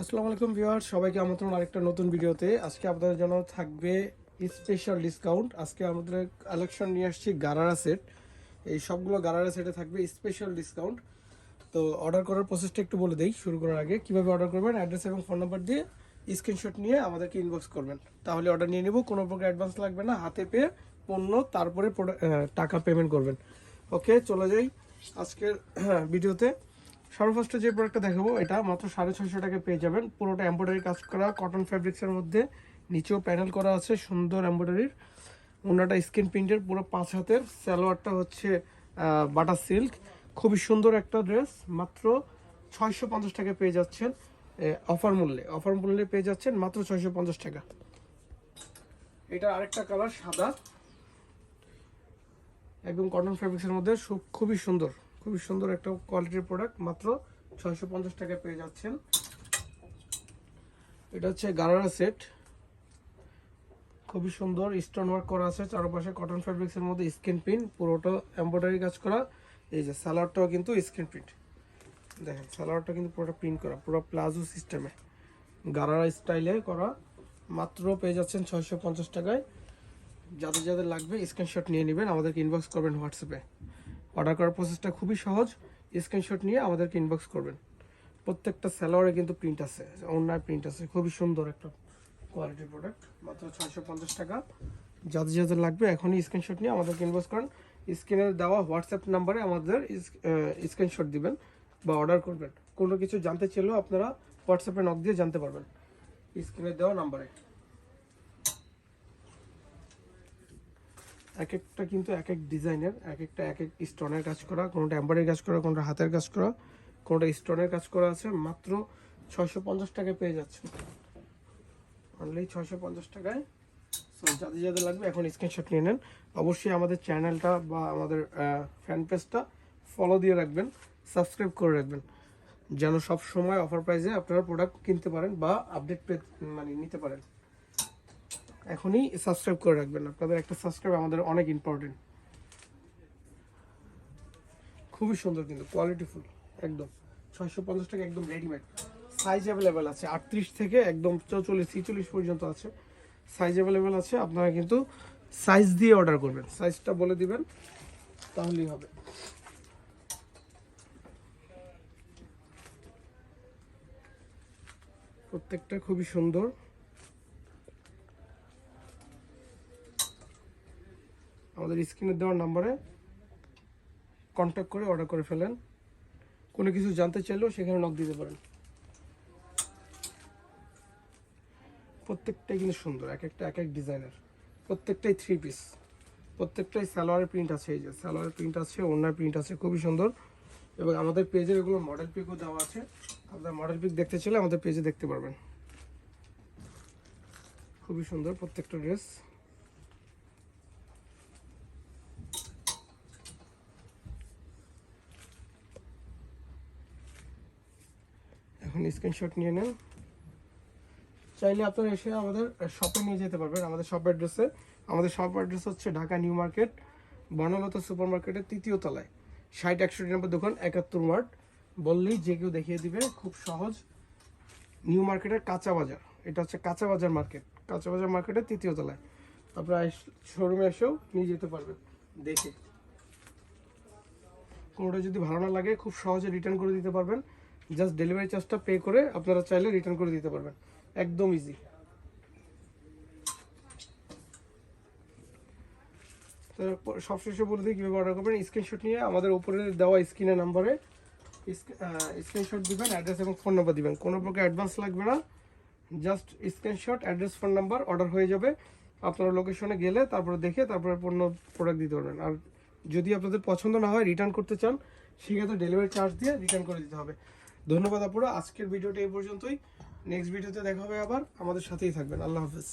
আসসালামু আলাইকুম ভিউয়ার সবাইকে আমন্ত্রণ আরেকটা নতুন ভিডিওতে। আজকে আপনাদের জন্য থাকবে স্পেশাল ডিসকাউন্ট আজকে আমাদের কালেকশন নিয়ে আসছি গারারা সেট এই সবগুলো গারারা সেটে থাকবে স্পেশাল ডিসকাউন্ট তো অর্ডার করার প্রসেসটা একটু বলে দেই, শুরু করার আগে। কীভাবে অর্ডার করবেন? অ্যাড্রেস এবং ফোন নাম্বার দিয়ে স্ক্রিনশট নিয়ে আমাদেরকে ইনবক্স করবেন। তাহলে অর্ডার নিয়ে নেব, কোনো প্রকার অ্যাডভান্স লাগবে না। হাতে পেয়ে পণ্য, তারপরে টাকা পেমেন্ট করবেন। ওকে চলে যাই আজকের ভিডিওতে। সর্বফার্স্টে যে প্রোডাক্টটা দেখাবো, এটা মাত্র সাড়ে ছয়শো টাকা পেয়ে যাবেন। পুরোটা এমব্রয়ডারি কাজ করা কটন ফ্যাব্রিক্সের মধ্যে নিচেও প্যানেল করা আছে, সুন্দর এমব্রয়ডারির অন্যটা স্কিন প্রিন্টের পুরো পাঁচ হাতের। সালোয়ারটা হচ্ছে বাটার সিল্ক খুবই সুন্দর একটা ড্রেস মাত্র ছয়শো পঞ্চাশ টাকা পেয়ে যাচ্ছেন অফার মূল্যে। অফার মূল্যে পেয়ে যাচ্ছেন মাত্র ছয়শো পঞ্চাশ টাকা। এটা আরেকটা কালার সাদা। একদম কটন ফ্যাব্রিক্সের মধ্যে খুবই সুন্দর। খুবই সুন্দর একটা কোয়ালিটির প্রোডাক্ট মাত্র ছয়শো পঞ্চাশ টাকায় পেয়ে যাচ্ছেন। এটা হচ্ছে গারারা সেট খুবই সুন্দর স্টোন ওয়ার্ক করা আছে, চারপাশে কটন ফ্যাব্রিক্সের মধ্যে স্ক্রিন প্রিন্ট পুরোটা এমব্রয়ডারি কাজ করা। এই যে সালোয়ারটাও কিন্তু স্ক্রিন প্রিন্ট দেখেন, সালোয়ারটা কিন্তু পুরোটা প্রিন্ট করা, পুরো প্লাজো সিস্টেমে গারারা স্টাইলে করা, মাত্র পেয়ে যাচ্ছেন ছয়শো পঞ্চাশ টাকায়। যাদের যাদের লাগবে স্ক্রিনশট নিয়ে নেবেন, আমাদেরকে ইনবক্স করবেন হোয়াটসঅ্যাপে। অর্ডার করার প্রসেসটা খুবই সহজ। স্ক্রিনশট নিয়ে আমাদেরকে ইনবক্স করবেন। প্রত্যেকটা স্যালোয়ারে কিন্তু প্রিন্ট আছে, অন্যায় প্রিন্ট আছে। খুবই সুন্দর একটা কোয়ালিটির প্রোডাক্ট মাত্র ছয়শো পঞ্চাশ টাকা। যাদের যাদের লাগবে এখনই স্ক্রিনশট নিয়ে আমাদেরকে ইনবক্স করেন। স্ক্রিনে দেওয়া হোয়াটসঅ্যাপ নাম্বারে আমাদের স্ক্রিনশট দিবেন বা অর্ডার করবেন। কোনো কিছু জানতে চাইলেও আপনারা হোয়াটসঅ্যাপে নক দিয়ে জানতে পারবেন। স্ক্রিনে দেওয়া নাম্বারে এক একটা কিন্তু এক এক ডিজাইনের, এক একটা এক এক স্টোনের কাজ করা, কোনোটা এম্বারের কাজ করা, কোনোটা হাতের কাজ করা, কোনোটা স্টোনের কাজ করা আছে, মাত্র ছয়শো পঞ্চাশ টাকায় পেয়ে যাচ্ছে অনলি ছয়শো পঞ্চাশ টাকায়। সো যাদের যাদের লাগবে, এখন স্ক্রিনশট নিয়ে নেন। অবশ্যই আমাদের চ্যানেলটা বা আমাদের ফ্যান পেজটা ফলো দিয়ে রাখবেন সাবস্ক্রাইব করে রাখবেন, যেন সব সময় অফার প্রাইসে আপনারা প্রোডাক্ট কিনতে পারেন বা আপডেট মানে নিতে পারেন। এখনই সাবস্ক্রাইব করে রাখবেন। আপনাদের একটা সাবস্ক্রাইব আমাদের অনেক ইম্পর্টেন্ট খুবই সুন্দর কিন্তু কোয়ালিটিফুল একদম। ছয়শো পঞ্চাশ টাকা একদম রেডিমেড সাইজ অ্যাভেলেবেল আছে, আটত্রিশ থেকে একদম চৌচল্লিশ, ছিচল্লিশ পর্যন্ত আছে। সাইজ অ্যাভেলেবেল আছে, আপনারা কিন্তু সাইজ দিয়ে অর্ডার করবেন। সাইজটা বলে দিবেন, তাহলেই হবে। প্রত্যেকটা খুবই সুন্দর। আমাদের স্ক্রিনে দেওয়ার নাম্বারে কন্ট্যাক্ট করে অর্ডার করে ফেলেন। কোনো কিছু জানতে চাইলেও সেখানে নক দিতে পারেন। প্রত্যেকটাই কিন্তু সুন্দর, এক একটা, এক এক ডিজাইনের প্রত্যেকটাই থ্রি পিস প্রত্যেকটাই সালোয়ারের প্রিন্ট আছে এই যে, সালোয়ারের প্রিন্ট আছে ওনার প্রিন্ট আছে, খুবই সুন্দর। এবং আমাদের পেজের এগুলো মডেল পিকও দেওয়া আছে। আপনার মডেল পিক দেখতে চাইলে আমাদের পেজে দেখতে পারবেন। খুবই সুন্দর প্রত্যেকটা ড্রেস এখন স্ক্রিনশট নিয়ে নেন। চাইলে আপনারা এসে আমাদের শপে নিয়ে যেতে পারবেন। আমাদের শপ অ্যাড্রেসে আমাদের শপ অ্যাড্রেস হচ্ছে Dhaka new market Bornolota super মার্কেটের তৃতীয় তলায়। ষাট, একষট্টি নম্বর দোকান, একাত্তর মার্ট। বললেই যে কেউ দেখিয়ে দিবে, খুব সহজ। নিউ মার্কেটের কাঁচা বাজার। এটা হচ্ছে কাঁচা বাজার মার্কেট। কাঁচা বাজার মার্কেটের তৃতীয় তলায়। আপনারা শোরুমে এসেও নিয়ে যেতে পারবেন, দেখে। কোনোটা যদি ভালো না লাগে, খুব সহজে রিটার্ন করে দিতে পারবেন। জাস্ট ডেলিভারি চার্জটা পে করে আপনারা চাইলে রিটার্ন করে দিতে পারবেন। একদম ইজি সবশেষে বলে দিই কীভাবে অর্ডার করবেন। স্ক্রিনশট নিয়ে আমাদের উপরে দেওয়া স্ক্রিনের নাম্বারে স্ক্রিনশট দিবেন অ্যাড্রেস এবং ফোন নাম্বার দিবেন। কোনো প্রকার অ্যাডভান্স লাগবে না। Just screenshot address phone number order হয়ে যাবে। আপনারা লোকেশনে গেলে তারপরে দেখে তারপরে পণ্য প্রোডাক্ট দিতে পারবেন। আর যদি আপনাদের পছন্দ না হয় রিটার্ন করতে চান, সেক্ষেত্রে ডেলিভারি চার্জ দিয়ে রিটার্ন করে দিতে হবে। ধন্যবাদ আপুরা। আজকের ভিডিওটা এই পর্যন্তই। নেক্সট ভিডিওতে দেখা হবে আবার। আমাদের সাথেই থাকবেন। আল্লাহ হাফেজ।